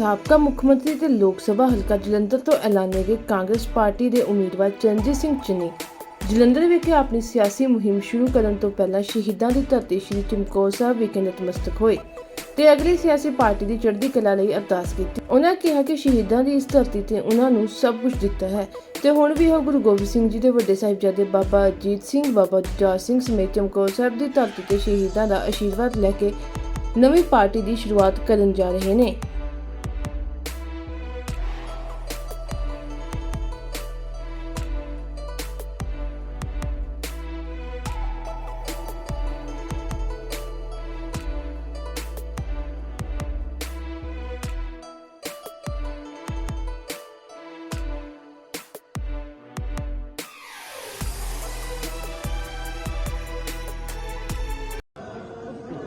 ਸਾਬਕਾ ਮੁੱਖ ਮੰਤਰੀ ਤੇ ਲੋਕ ਸਭਾ ਹਲਕਾ ਜਲੰਧਰ ਤੋਂ ਐਲਾਨੇ ਗਏ ਕਾਂਗਰਸ ਪਾਰਟੀ ਦੇ ਉਮੀਦਵਾਰ ਚਰਨਜੀਤ ਸਿੰਘ ਚੰਨੀ। ਜਲੰਧਰ ਵਿਖੇ ਆਪਣੀ ਸਿਆਸੀ ਮੁਹਿੰਮ ਸ਼ੁਰੂ ਕਰਨ ਤੋਂ ਪਹਿਲਾਂ ਸ਼ਹੀਦਾਂ ਦੀ ਧਰਤੀ ਸ੍ਰੀ ਚਮਕੌਰ ਸਾਹਿਬ ਵਿਖੇ ਨਤਮਸਤਕ ਹੋਏ ਤੇ ਅਗਲੀ ਸਿਆਸੀ ਪਾਰਟੀ ਦੀ ਚੜ੍ਹਦੀ ਕਲਾ ਲਈ ਅਰਦਾਸ ਕੀਤੀ। ਉਹਨਾਂ ਕਿਹਾ ਕਿ ਸ਼ਹੀਦਾਂ ਦੀ ਇਸ ਧਰਤੀ ਤੇ ਉਹਨਾਂ ਨੂੰ ਸਭ ਕੁਝ ਦਿੱਤਾ ਹੈ ਤੇ ਹੁਣ ਵੀ ਉਹ ਗੁਰੂ ਗੋਬਿੰਦ ਸਿੰਘ ਜੀ ਦੇ ਵੱਡੇ ਸਾਹਿਬਜ਼ਾਦੇ ਬਾਬਾ ਅਜੀਤ ਸਿੰਘ, ਬਾਬਾ ਜੁਝਾਰ ਸਿੰਘ ਸਮੇਤ ਚਮਕੌਰ ਸਾਹਿਬ ਦੀ ਧਰਤੀ ਤੇ ਸ਼ਹੀਦਾਂ ਦਾ ਆਸ਼ੀਰਵਾਦ ਲੈ ਕੇ ਨਵੀਂ ਪਾਰਟੀ ਦੀ ਸ਼ੁਰੂਆਤ ਕਰਨ ਜਾ ਰਹੇ ਨੇ।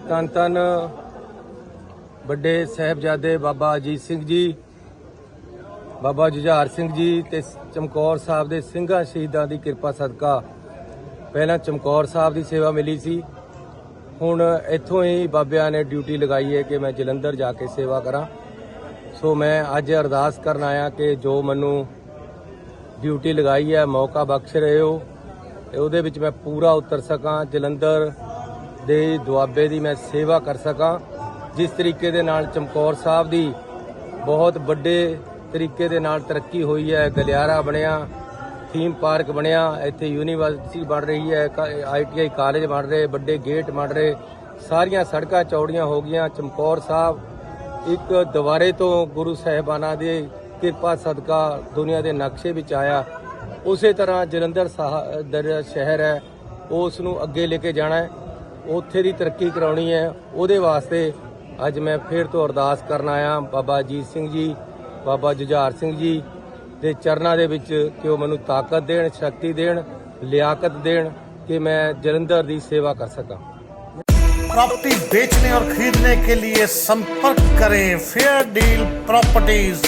ਤਨ ਧੰਨ ਵੱਡੇ ਸਾਹਿਬਜ਼ਾਦੇ ਬਾਬਾ ਅਜੀਤ ਸਿੰਘ ਜੀ, ਬਾਬਾ ਜੁਝਾਰ ਸਿੰਘ ਜੀ ਤੇ ਚਮਕੌਰ ਸਾਹਿਬ ਦੇ ਸਿੰਘਾਂ ਸ਼ਹੀਦਾਂ ਦੀ ਕਿਰਪਾ ਸਦਕਾ ਪਹਿਲਾਂ ਚਮਕੌਰ ਸਾਹਿਬ ਦੀ ਸੇਵਾ ਮਿਲੀ ਸੀ। ਹੁਣ ਇੱਥੋਂ ਹੀ ਬਾਬਿਆਂ ਨੇ ਡਿਊਟੀ ਲਗਾਈ ਹੈ ਕਿ ਮੈਂ ਜਲੰਧਰ ਜਾ ਕੇ ਸੇਵਾ ਕਰਾਂ। ਸੋ ਮੈਂ ਅੱਜ ਅਰਦਾਸ ਕਰਨ ਆਇਆ ਕਿ ਜੋ ਮੈਨੂੰ ਡਿਊਟੀ ਲਗਾਈ ਹੈ, ਮੌਕਾ ਬਖਸ਼ ਰਹੇ ਹੋ ਤੇ ਉਹਦੇ ਵਿੱਚ ਮੈਂ ਪੂਰਾ ਉਤਰ ਸਕਾਂ। ਜਲੰਧਰ ਦੇ ਦੁਆਬੇ ਦੀ ਮੈਂ ਸੇਵਾ ਕਰ ਸਕਾਂ। ਜਿਸ ਤਰੀਕੇ ਦੇ ਨਾਲ ਚਮਕੌਰ ਸਾਹਿਬ ਦੀ ਬਹੁਤ ਵੱਡੇ ਤਰੀਕੇ ਦੇ ਨਾਲ ਤਰੱਕੀ ਹੋਈ ਹੈ, ਗਲਿਆਰਾ ਬਣਿਆ ਥੀਮ ਪਾਰਕ ਬਣਿਆ, ਇੱਥੇ ਯੂਨੀਵਰਸਿਟੀ ਬਣ ਰਹੀ ਹੈ ਆਈਟੀਆਈ ਕਾਲਜ ਬਣ ਰਹੇ, ਵੱਡੇ ਗੇਟ ਬਣ ਰਹੇ, ਸਾਰੀਆਂ ਸੜਕਾਂ ਚੌੜੀਆਂ ਹੋ ਗਈਆਂ। ਚਮਕੌਰ ਸਾਹਿਬ ਇੱਕ ਦੁਬਾਰੇ ਤੋਂ ਗੁਰੂ ਸਾਹਿਬਾਨਾਂ ਦੇ ਕਿਰਪਾ ਸਦਕਾ ਦੁਨੀਆ ਦੇ ਨਕਸ਼ੇ ਵਿੱਚ ਆਇਆ। ਉਸੇ ਤਰ੍ਹਾਂ ਜਲੰਧਰ ਸਾਹ- ਦਰ, ਸ਼ਹਿਰ ਹੈ, ਉਸ ਨੂੰ ਅੱਗੇ ਲੈ ਕੇ ਜਾਣਾ ਹੈ। ਉੱਥੇ ਦੀ ਤਰੱਕੀ ਕਰਾਉਣੀ ਹੈ ਉਹਦੇ ਵਾਸਤੇ ਅੱਜ ਮੈਂ ਫੇਰ ਤੋਂ ਅਰਦਾਸ ਕਰਨ ਆਇਆ ਬਾਬਾ ਅਜੀਤ ਸਿੰਘ ਜੀ ਬਾਬਾ ਜੁਝਾਰ ਸਿੰਘ ਜੀ ਦੇ ਚਰਨਾਂ ਦੇ ਵਿੱਚ ਕਿ ਉਹ ਮੈਨੂੰ ਤਾਕਤ ਦੇਣ ਸ਼ਕਤੀ ਦੇਣ ਲਿਆਕਤ ਦੇਣ ਕਿ ਮੈਂ ਜਲੰਧਰ ਦੀ ਸੇਵਾ ਕਰ ਸਕਾਂ प्रॉपर्टी बेचने और खरीदने के लिए संपर्क करें फेयर डील प्रॉपर्टीज